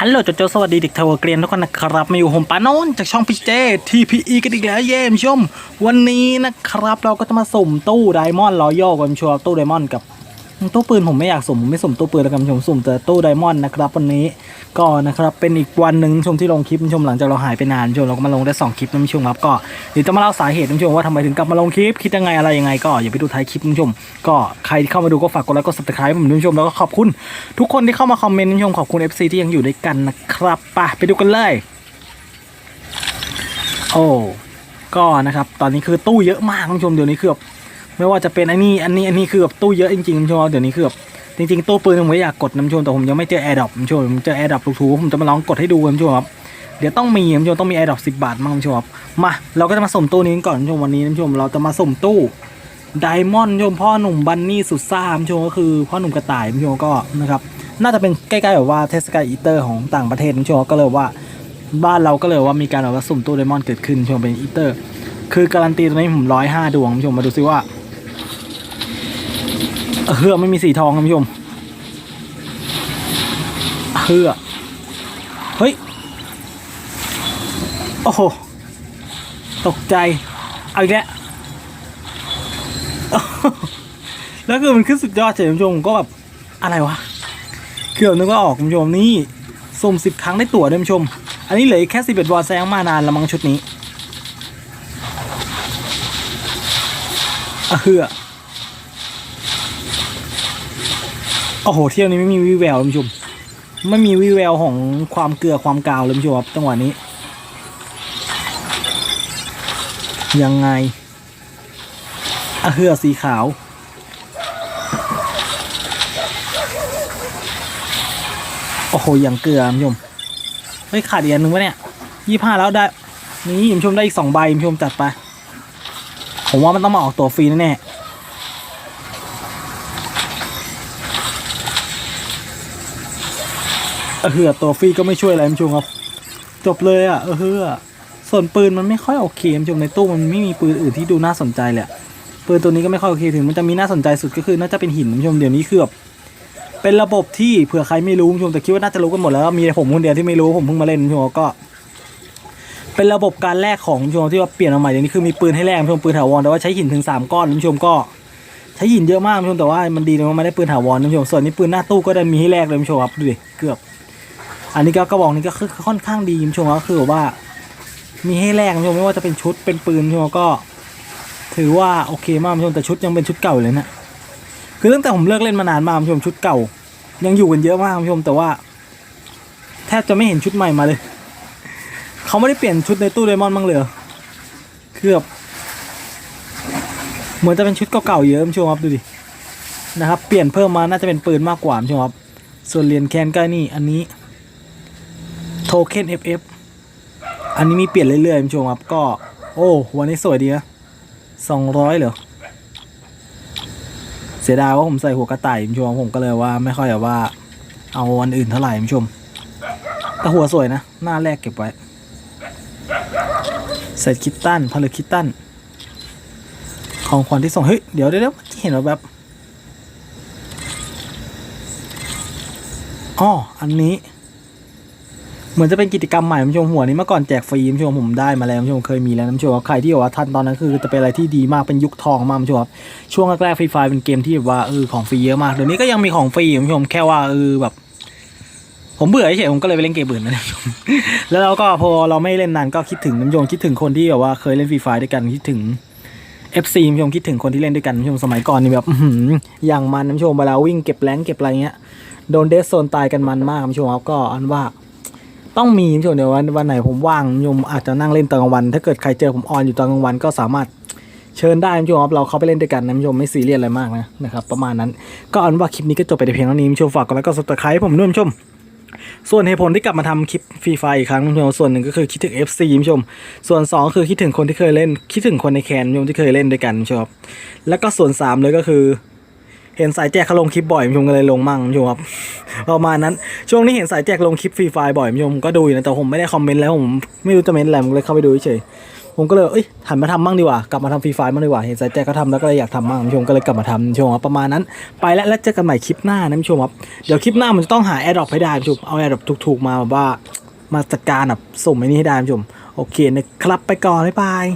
ฮัลโหลโจโจสวัสดีเด็กเทวเกรียนทุกคนนะครับมาอยู่ผมปานนนจากช่องพีเจทีพีอีกันอีกแล้วเย่มชม วันนี้นะครับเราก็จะมาสุ่มตู้ไดมอนด์รอยัลกันชัวร์ตู้ไดมอนด์กับ ตู้ปืนผมไม่อยากสุ่มผมไม่สุ่มตู้ปืนแล้วกันชมสุ่มแต่ตู้ไดมอนด์นะครับวันนี้ก็นะครับเป็นอีกวันหนึ่งชมที่ลงคลิปชมหลังจากเราหายไปนานชมเราก็มาลงได้สองคลิปนะชมครับก็เดี๋ยวจะมาเล่าสาเหตุนะชมว่าทำไมถึงกลับมาลงคลิปคิดยังไงอะไรยังไงก็อย่าไปดูท้ายคลิปนะชมก็ใครที่เข้ามาดูก็ฝากกดไลค์กด subscribe ผมด้วยนะชมแล้วก็ขอบคุณ ทุกคนที่เข้ามาคอมเมนต์นะชมขอบคุณ FC ที่ยังอยู่ด้วยกันนะครับไปไปดูกันเลยโอ้ก็นะครับตอนนี้คือตู้เยอะมากคุณผู้ชมเดี๋ยวนี้คือแบบ ไม่ว่าจะเป็นอันนี้อันนี้อันนี้คือแบบตู้เยอะจริงๆคุณผู้ชมเดี๋ยวนี้คือแบบจริงๆตู้ปืนผมไม่อยากกดนะคุณผู้ชมแต่ผมยังไม่เจอแอร์ดรอปคุณผู้ชมผมเจอแอร์ดรอปถูกๆผมจะมาลองกดให้ดูคุณผู้ชมครับเดี๋ยวต้องมีคุณผู้ชมต้องมีแอร์ดรอปสิบาทมั้งคุณผู้ชมครับมาเราก็จะมาส่มตู้นี้ก่อนคุณผู้ชมวันนี้คุณผู้ชมเราจะมาส่มตู้ไดมอนด์ผู้ชมพ่อหนุ่มบันนี่สุดซ่าผู้ชมก็คือพ่อหนุ่มกระต่ายผู้ชมก็นะครับน่าจะเป็นใกล้ๆแบบว่าเทศกาลอีเตอร์ของต่างประเทศผู้ชมก็เลยว่าบ้านเราก็เลยว่ามีการแบบว่าสุ่มตู้ไดมอนด์เกิดขึ้นชมเป็นอีเตอร์ คือการันตีตรงนี้ผมร้อยห้าดวงชมมาดูซิว่า เฮือไม่มีสีทองคุณผู้ชมเฮือเฮ้ย โอ้โห ตกใจ เอาอีกแล้วแล้วคือมันขึ้นสุดยอดเฉยคุณผู้ชมก็แบบอะไรวะเกือบนึกว่าออกคุณผู้ชมนี่สุ่มสิบครั้งได้ตั๋วด้วยคุณผู้ชม อันนี้เหลือแค่สิบเอ็ดวอลแซงมานานละมั้งชุดนี้อะเฮือ โอ้โหเที่ยวนี้ไม่มีวิแววเลยคุณผู้ชมไม่มีวิแววของความเกลือความกาวเลยคุณผู้ชมครับจังหวะนี้ ยังไงอะเฮือสีขาวโอ้โหอย่างเกลือคุณผู้ชมเฮ้ยขาดอีกอันหนึ่งวะเนี่ยยี่ห้าแล้วได้นี่คุณผู้ชมได้อีกสองใบคุณผู้ชมจัดไปผมว่ามันต้องมาออกตัวฟรีแน่ๆ เออเหือตัวฟรีก็ไม่ช่วยอะไรผู้ชมครับ จบเลยอะเออเหือส่วนปืนมันไม่ค่อยโอเคคุณผู้ชมในตู้มันไม่มีปืนอื่นที่ดูน่าสนใจเลยปืนตัวนี้ก็ไม่ค่อยโอเคถึง มันจะมีน่าสนใจสุดก็คือน่าจะเป็นหินคุณผู้ชมเดี๋ยวนี้คือแบบเป็นระบบที่เผื่อใครไม่รู้คุณผู้ชมแต่คิดว่าน่าจะรู้กันหมดแล้วมีผมคนเดียวที่ไม่รู้ผมเพิ่งมาเล่นผู้ชมก็ เป็นระบบการแลกของผู้ชมที่ว่าเปลี่ยนมาใหม่เดี๋ยวนี้คือมีปืนให้แลกผู้ชมปืนถาวรแต่ว่าใช้หินถึงสามก้อนผู้ชมก็ใช้หินเยอะมากคุณผู้ชมแต่ว่ามันดีตรงที่มันไม่ได้ปืนถาวรคุณผู้ชมส่วนนี้ปืนหน้าตู้ก็ได้มีให้แลกเลยคุณผู้ชมครับดูดิเกือบ อันนี้ก็กระบอกนี้ก็คือค่อนข้างดีคุณผู้ชมก็คือว่า มีให้แลกคุณผู้ชมไม่ว่าจะเป็นชุดเป็นปืนคุณผู้ชมก็ ถือว่าโอเคมากคุณผู้ชมแต่ชุดยังเป็นชุดเก่าเลยนะคือตั้งแต่ผมเลิกเล่นมานานมากคุณผู้ชมชุดเก่า ยังอยู่กันเยอะมากคุณผู้ชมแต่ว่า แทบจะไม่เห็นชุดใหม่มาเลยเขาไม่ได้เปลี่ยนชุดในตู้ไดมอนบ้างเลยเหรอคือแบบเหมือนจะเป็นชุดเก่าๆเยอะคุณผู้ชมครับดูดินะครับเปลี่ยนเพิ่มมาน่าจะเป็นปืนมากกว่าคุณผู้ชมครับส่วนเหรียญแคนใกล้นี่อันนี้ โทเค็น FF อันนี้มีเปลี่ยนเรื่อยๆคุณผู้ชมครับ ก็ โอ้วันนี้สวยดีนะสองร้อยเหรอ เสียดายว่าผมใส่หัวกระต่ายคุณผู้ชมผมก็เลยว่าไม่ค่อยแบบว่า เอาอันอื่นเท่าไหร่คุณผู้ชม แต่หัวสวยนะ หน้าแรกเก็บไว้เศษคิตตันผลึกคิตตันของขวัญที่ส่ง เฮ้ย เดี๋ยวเดี๋ยวเดี๋ยวเห็นว่าแบบอ๋ออันนี้ เหมือนจะเป็นกิจกรรมใหม่คุณผู้ชมหัวนี้เมื่อก่อนแจกฟรีคุณผู้ชมผมได้มาแล้วคุณผู้ชมเคยมีแล้วคุณผู้ชมใครที่บอกว่าทันตอนนั้นคือจะเป็นอะไรที่ดีมากเป็นยุคทองมากคุณผู้ชมครับช่วงแรกๆฟรีไฟเป็นเกมที่แบบว่าเออของฟรีเยอะมากเดี๋ยวนี้ก็ยังมีของฟรีคุณผู้ชมแค่ว่าเออแบบ ผมเบื่อเฉยผมก็เลยไปเล่นเกมอื่นนะแล้วเราก็พอเราไม่เล่นนานก็คิดถึงน้ำยงคิดถึงคนที่แบบว่าเคยเล่นฟรีไฟด้วยกันคิดถึง FC น้ำยงคิดถึงคนที่เล่นด้วยกันน้ำยงสมัยก่อนนี่แบบอื้อหืออย่างมันน้ำยงเวลาวิ่งเก็บแรงเก็บอะไรเงี้ยโดนเดสโซนตายกันมันมากน้ำยงครับก็อันว่า ต้องมีน้ำยงเดี๋ยววันวันไหนผมว่างน้ำยงอาจจะนั่งเล่นตอนกลางวัน ถ้าเกิดใครเจอผมออนอยู่ตอนกลางวันก็สามารถเชิญได้น้ำยงครับเราเข้าไปเล่นด้วยกันน้ำยงไม่ซีเรียสอะไรมากนะนะครับประมาณนั้นก็อันว่าคลิปนี้ก็จบไปแต่เพียงเท่านี้น้ำยงฝากกดไลค์กดซับสไครต์ผมด้วยน้ำยงส่วนเหตุผลที่กลับมาทำคลิปฟรีไฟอีกครั้งคุณผู้ชมส่วนหนึ่งก็คือคิดถึง FC คุณผู้ชม ส่วน 2 คือคิดถึงคนที่เคยเล่น คิดถึงคนในแคนคุณผู้ชมที่เคยเล่นด้วยกันคุณผู้ชมครับแล้วก็ส่วน 3 เลยก็คือ เห็นสายแจกเขาลงคลิปบ่อยคุณผู้ชมก็เลยลงมั่งคุณผู้ชมครับประมาณนั้นช่วงนี้เห็นสายแจกลงคลิปฟรีไฟบ่อยคุณผู้ชมก็ดูอยู่นะแต่ผมไม่ได้คอมเมนต์แล้วผมไม่รู้จะเมนต์อะไรผมเลยเข้าไปดูเฉยผมก็เลยเอ้ยหันมาทำบ้างดีกว่ากลับมาทำฟรีไฟบ้างดีกว่าเห็นสายแจ็คเขาทำแล้วก็เลยอยากทำบ้างท่านผู้ชมก็เลยกลับมาทำท่านผู้ชมครับประมาณนั้น ไปแล้วแล้วเจอกันใหม่คลิปหน้านะท่านผู้ชมครับเดี๋ยวคลิปหน้ามันจะต้องหาแอร์ดรอปให้ได้ท่านผู้ชมเอาแอร์ดรอปถูกๆมาแบบว่ามาจัดการแบบส่งไอ้นี่ให้ได้ชมโอเคนะครับไปก่อนบ๊ายบาย